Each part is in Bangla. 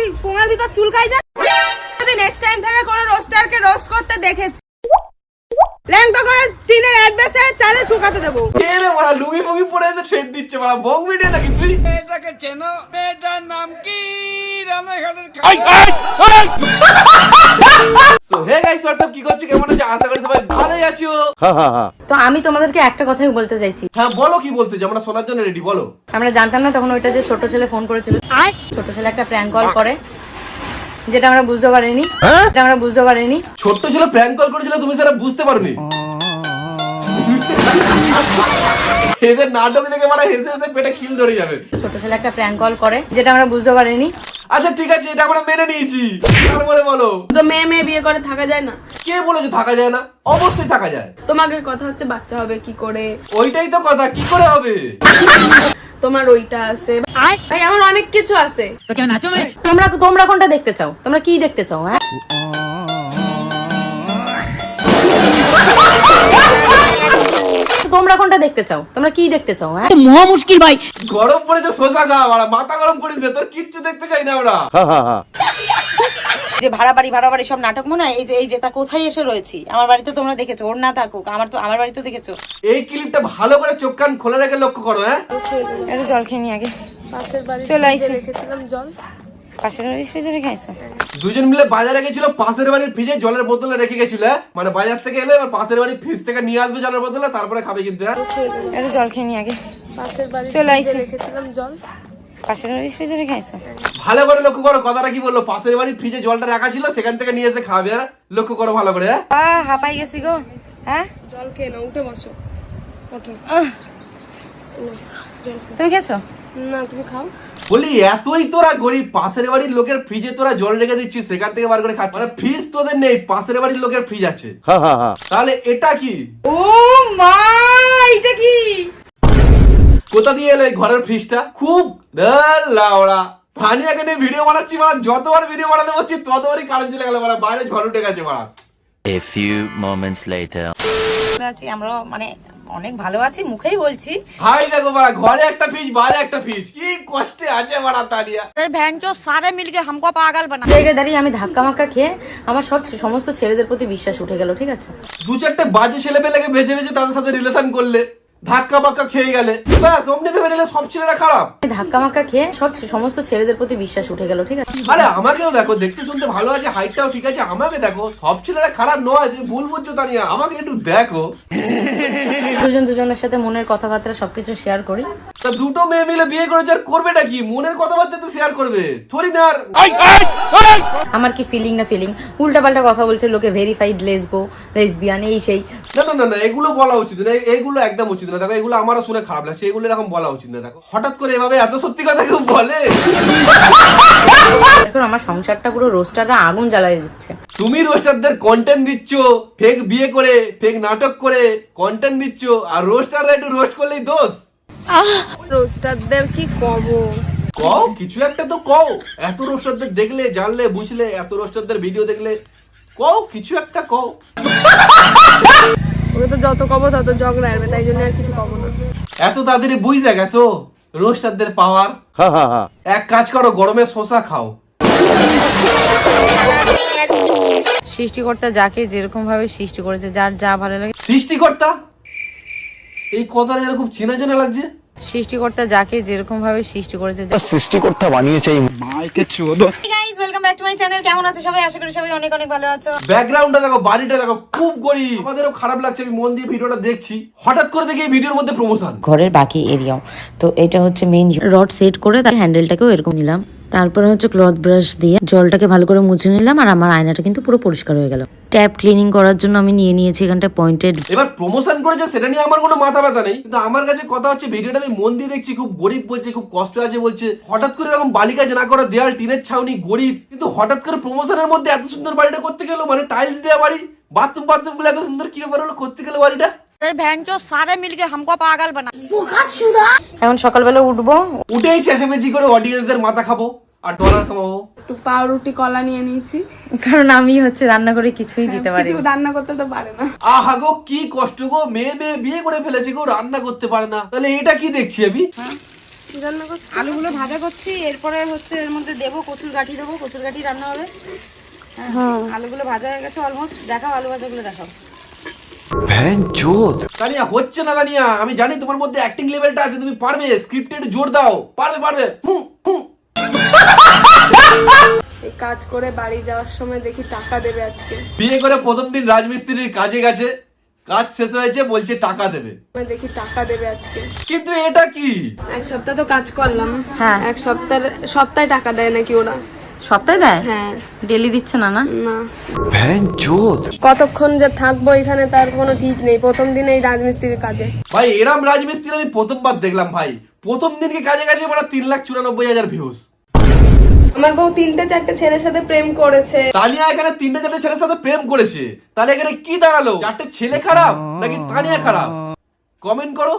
তুই কোমার ভিতর চুলকাই যা। যদি নেক্সট টাইম থেকে কোনো রোস্টারকে রোস্ট করতে দেখেছি ল্যাংটা করে টিনের অ্যাডভেসে চালে শুকাতে দেবো। কে রে বড়া লুঙ্গি পরে এসে ট্রেন দিচ্ছে বড়া বং ভিডিও নাকি তুই? এটাকে চেনো? এটার নাম কি? কি করছ? কেমন আছো? আশা করি সবাই ভালোই আছো। তো আমি তোমাদেরকে একটা কথাই বলতে চাইছি। হ্যাঁ বলো কি বলতে চাও? আমরা শোনার জন্য রেডি বলো। আমরা জানতাম না তখন ওইটা যে ছোট ছেলে ফোন করেছিল। ছোট ছেলে একটা প্র্যাঙ্ক কল করে যেটা আমরা বুঝতে পারিনি। যেটা আমরা বুঝতে পারিনি। ছোট্ট ছিল প্র্যাঙ্ক কল করেছিল তুমি সেটা বুঝতে পারোনি। এদের নাটক দেখে মানে হেসে হেসে পেটে খিল ধরে যাবে। ছোট ছেলে একটা প্র্যাঙ্ক কল করে যেটা আমরা বুঝতে পারিনি। আচ্ছা ঠিক আছে এটা আমরা মেনে নিয়েছি। তারপরে বলো তো মেয়ে মেয়ে বিয়ে করে থাকা যায় না? কে বলেছে থাকা যায় না? অবশ্যই থাকা যায়। তোমাকে কথা হচ্ছে বাচ্চা হবে কি করে? ওইটাই তো কথা কি করে হবে? তোমার ওইটা আছে। ভাই আমার অনেক কিছু আছে। তোমরা তোমরা কোনটা দেখতে চাও? তোমরা কি দেখতে চাও হ্যাঁ? তোমরা কোনটা দেখতে চাও? তোমরা কি দেখতে চাও হ্যাঁ? গরম পড়েছে শোষা খা বাড়া মাথা গরম করিস না তোর কিচ্ছু দেখতে চাই না আমরা। যে ভাড়া বাড়ি ভাড়া বাড়ি সব নাটক মনে হয় এই যে এই যে তা কোথায় এসে রয়েছি? আমার বাড়িতে তোমরা দেখেছ ওর না থাকুক আমার তো আমার বাড়িতে দেখেছ। এই ক্লিপটা ভালো করে চোখ কান খোলা রেখে লক্ষ্য করো হ্যাঁ? একটু জল খেয়ে নি আগে। পাশের বাড়ি চলে আইসি। রেখেছিলাম জল পাশের বাড়ি ফ্রিজে খাইছো দুজন মিলে বাজারে গেছিল পাশের বাড়ির ফ্রিজে জলের বোতলে রেখে গেছিল হ্যাঁ? মানে বাজার থেকে এলে এবার পাশের বাড়ির ফ্রিজ থেকে নিয়ে আসবে জলের বোতলে তারপরে খাবে কিন্তু হ্যাঁ? একটু জল খেয়ে নি আগে। পাশের বাড়ি চলে আইসি। রেখেছিলাম জল। পাশের বাড়ি ফ্রিজে খাইছো ভালো করে লক্ষ্য করো কথাটা কি বলল? পাশের বাড়ির ফ্রিজে জলটা রাখা ছিল সেখান থেকে নিয়ে এসে খাবে হ্যাঁ? লক্ষ্য করো ভালো করে হ্যাঁ? হাঁপাই গেছি গো হ্যাঁ? জল খেয়ে না উঠে বসো। ওঠো তুমি খেয়েছো? না তুমি খাও। বলি এতই তোরা গরিব পাশের বাড়ির লোকের ফ্রিজে তোরা জল রেখে দিচ্ছিস সেখান থেকে বার করে খাচ্ছিস। মানে ফ্রিজ তোদের নেই পাশের বাড়ির লোকের ফ্রিজ আছে। তাহলে এটা কি? ও মা এটা কি? কোথা দিয়ে এলো এই ঘরের ফ্রিজটা খুব লাউড়া। ভানিয়াকে নিয়ে ভিডিও বানাচ্ছি মানে যতবার ভিডিও বানাতে বসছি ততবারই কারেন্ট চলে গেল মানে বাইরে ঝড় উঠে গেছে মারা। A few moments later. আমরা মানে অনেক ভালো আছি মুখেই বলছি। হাই দেখো বাড়া ঘরে একটা ফিজ বাইরে একটা ফিজ কি কষ্টে আছে বাড়া তালিয়া এর ভ্যানচো সারে মিলকে হামকো পাগল বানা। জায়গায় দাঁড়িয়ে আমি ধাক্কা মাক্কা খেয়ে আমার সব সমস্ত ছেলেদের প্রতি বিশ্বাস উঠে গেল ঠিক আছে? দু চারটে বাজে ছেলে ভেজে ভেজে তাদের সাথে রিলেশন করলে। ধাক্কা বাক্কা খেয়ে গেলে। ব্যাস অমনি ভেবে নিলে সব ছেলেরা খারাপ। ধাক্কা মাক্কা খেয়ে সব সমস্ত ছেলেদের প্রতি বিশ্বাস উঠে গেল ঠিক আছে? আরে আমাকেও দেখো দেখতে শুনতে ভালো আছে হাইটটাও ঠিক আছে আমাকে দেখো সব ছেলেরা খারাপ নয় তুমি ভুল বুঝছ তানিয়া আমাকে একটু দেখো। দুজন দুজনের সাথে মনের কথাবার্তা সবকিছু শেয়ার করি। তা দুটো মেয়ে মিলে বিয়ে করেছে আর করবেটা কি? মনের কথাবার্তা তো শেয়ার করবে। থরি না আর আমার কি ফিলিং না ফিলিং উল্টা পাল্টা কথা বলছে লোকে ভেরিফাইড লেসবো লেসবিয়ান এই সেই। না না না না এগুলো বলা উচিত না এগুলো একদম উচিত না। দেখো এগুলো আমারও শুনে খারাপ লাগছে এগুলো এরকম বলা উচিত না। দেখো হঠাৎ করে এভাবে এত সত্যি কথা কেউ বলে? এখন আমার সংসারটা পুরো রোস্টাররা আগুন জ্বালাই দিচ্ছে। তুমি রোস্টারদের কন্টেন্ট দিচ্ছ ফেক বিয়ে করে ফেক নাটক করে কন্টেন্ট দিচ্ছ আর রোস্টাররা একটু রোস্ট করলেই দোষ। রোস্টারদের কি কব? কও? কিছু একটা তো কও। এত রোস্টারদের দেখলে জানলে বুঝলে এত রোস্টারদের ভিডিও দেখলে। কও কিছু একটা কও। ওকে তো যত কব তত ঝগড়া আসবে তাই জন্য আর কিছু কব না। এত তাড়াতাড়ি বুঝতে গেছো? রোস্টারদের পাওয়ার এক কাজ করো গরমে শশা খাও। সৃষ্টিকর্তা যাকে যেরকম ভাবে সৃষ্টি করেছে যার যা ভালো লাগে সৃষ্টিকর্তা? এই কথাটা এরকম খুব চেনা চেনা লাগছে। সৃষ্টিকর্তা যাকে যেরকম ভাবে সৃষ্টি করেছে সৃষ্টিকর্তা বানিয়েছে এই guys welcome back to my channel কেমন আছো সবাই? আশা করি সবাই অনেক অনেক ভালো আছো। ব্যাকগ্রাউন্ডটা দেখো বাড়িটা দেখো খুব গরিব। আমাদেরও খারাপ লাগছে আমি মন দিয়ে ভিডিওটা দেখছি। হঠাৎ করে দেখি এই ভিডিওর মধ্যে প্রমোশন ঘরের বাকি এরিয়া তো এটা হচ্ছে মেইন রড সেট করে তার হ্যান্ডেলটাকেও এরকম নিলাম। তারপরে হচ্ছে ক্লথ ব্রাশ দিয়ে জলটাকে ভালো করে মুছে নিলাম আর আমার আয়নাটা কিন্তু পুরো পরিষ্কার হয়ে গেল। ট্যাপ ক্লিনিং করার জন্য আমি নিয়ে নিয়েছি এখানটা পয়েন্টেড এবার প্রমোশন করেছে সেটা নিয়ে আমার কোনো মাথা ব্যথা নেই। কিন্তু আমার কাছে কথা হচ্ছে ভিডিওটা আমি মন দিয়ে দেখছি খুব গরিব বলছে খুব কষ্ট আছে বলছে। হঠাৎ করে এরকম বালিকা জানা করা দেয়াল টিনের ছাউনি গরিব। কিন্তু হঠাৎ করে প্রমোশনের মধ্যে এত সুন্দর বাড়িটা করতে গেল মানে টাইলস দেওয়া বাড়ি বাথরুম বাথরুমগুলো এত সুন্দর কি ব্যাপার হলো করতে গেল বাড়িটা? এখন সকালবেলা উঠবো। উঠেই চেঁচামেচি করে অডিয়েন্সদের মাথা খাব আর ডলার কামাবো একটু পাউরুটি কলা নিয়ে নিয়েছি। কারণ আমি হচ্ছে রান্না করে কিছুই দিতে পারি কিছু রান্না করতে তো পারে না। আহা গো কি কষ্ট গো মেয়ে মেয়ে বিয়ে করে ফেলেছি গো রান্না করতে পারে না। তাহলে এটা কি দেখছি আমি? কি রান্না করছ? আলুগুলো ভাজা করছি এরপরে হচ্ছে এর মধ্যে দেবো কচুর গাঠি দেবো কচুর গাঠি রান্না হবে। হ্যাঁ। আলুগুলো ভাজা হয়ে গেছে অলমোস্ট দেখাও আলু ভাজাগুলো দেখাও। তানিয়া হচ্ছে না তানিয়া আমি জানি তোমার মধ্যে অ্যাক্টিং লেভেলটা আছে তুমি পারবে স্ক্রিপ্টে একটু জোর দাও। পারবে পারবে। এই কাজ করে বাড়ি যাওয়ার সময় দেখি টাকা দেবে আজকে। বিয়ে করে প্রথম দিন রাজমিস্ত্রির কাজে গেছে কাজ শেষ হয়েছে বলছে টাকা দেবে। আমি দেখি টাকা দেবে আজকে। কিন্তু এটা কি? এক সপ্তাহ তো কাজ করলাম। হ্যাঁ। এক সপ্তাহ সপ্তাহে টাকা দেয় নাকি ওরা? সবটাই দেয়? হ্যাঁ। ডেলি দিচ্ছে না না? না। কতক্ষণ যে থাকব এখানে তার কোনো ঠিক নেই। প্রথম দিনে এই রাজমিস্ত্রির কাজে। ভাই এরাম রাজমিস্ত্রি আমি প্রথমবার দেখলাম ভাই। প্রথম দিনকে কাজে গেছে মানে তিন লাখ চুরানব্বই হাজার ভিউজ আমার বউ তিনটে চারটে ছেলের সাথে প্রেম করেছে। তানিয়া এখানে তিনটে চারটে ছেলের সাথে প্রেম করেছে। তাহলে এখানে কি দাঁড়াল? চারটে ছেলে খারাপ নাকি তানিয়া খারাপ? কমেন্ট করো।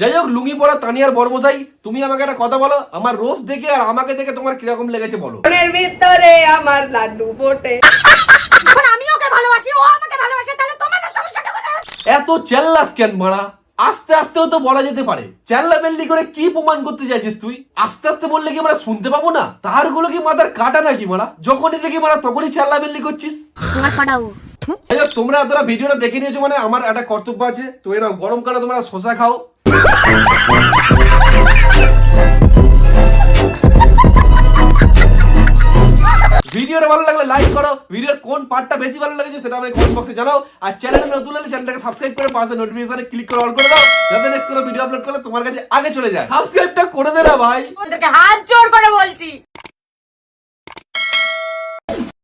যাই হোক লুঙ্গি পরা তানিয়ার বর্মশাই তুমি আমাকে একটা কথা বলো আমার রোজ দেখে আর আমাকে দেখে তোমার কীরকম লেগেছে বলো। ভিতরে আমার লাড্ডু ফোটে আমি ওকে ভালোবাসি ও আমাকে ভালোবাসে তাহলে তোমাদের সমস্যাটা কোথায় এত চেল্লাস কেন মারা? আস্তে আস্তেও তো বলা যেতে পারে। চেল্লা বেল্লি করে কি প্রমাণ করতে চাইছিস তুই? আস্তে আস্তে বললে কি আমরা শুনতে পাবো না? তারগুলো কি মাথার কাটা নাকি মারা? যখনই দেখি মারা তখনই চেল্লা বেল্লি করছিস। তোমরা এতটা ভিডিওটা দেখে নিয়েছো মানে আমার একটা কর্তব্য আছে। তো এরা গরমকালে তোমরা শশা খাও। ভিডিওটা ভালো লাগলে লাইক করো। ভিডিওর কোন পার্টটা বেশি ভালো লাগছে সেটা আমাকে কমেন্ট বক্সে জানাও। আর চ্যানেলে নতুন হলে চ্যানেলটাকে সাবস্ক্রাইব করে পাশে নোটিফিকেশনে ক্লিক করে অল করে দাও। যাতে নেক্সট কোনো ভিডিও আপলোড করলে তোমার কাছে আগে চলে যায়। সাবস্ক্রাইবটা করে দে না ভাই। হাত জোর করে বলছি।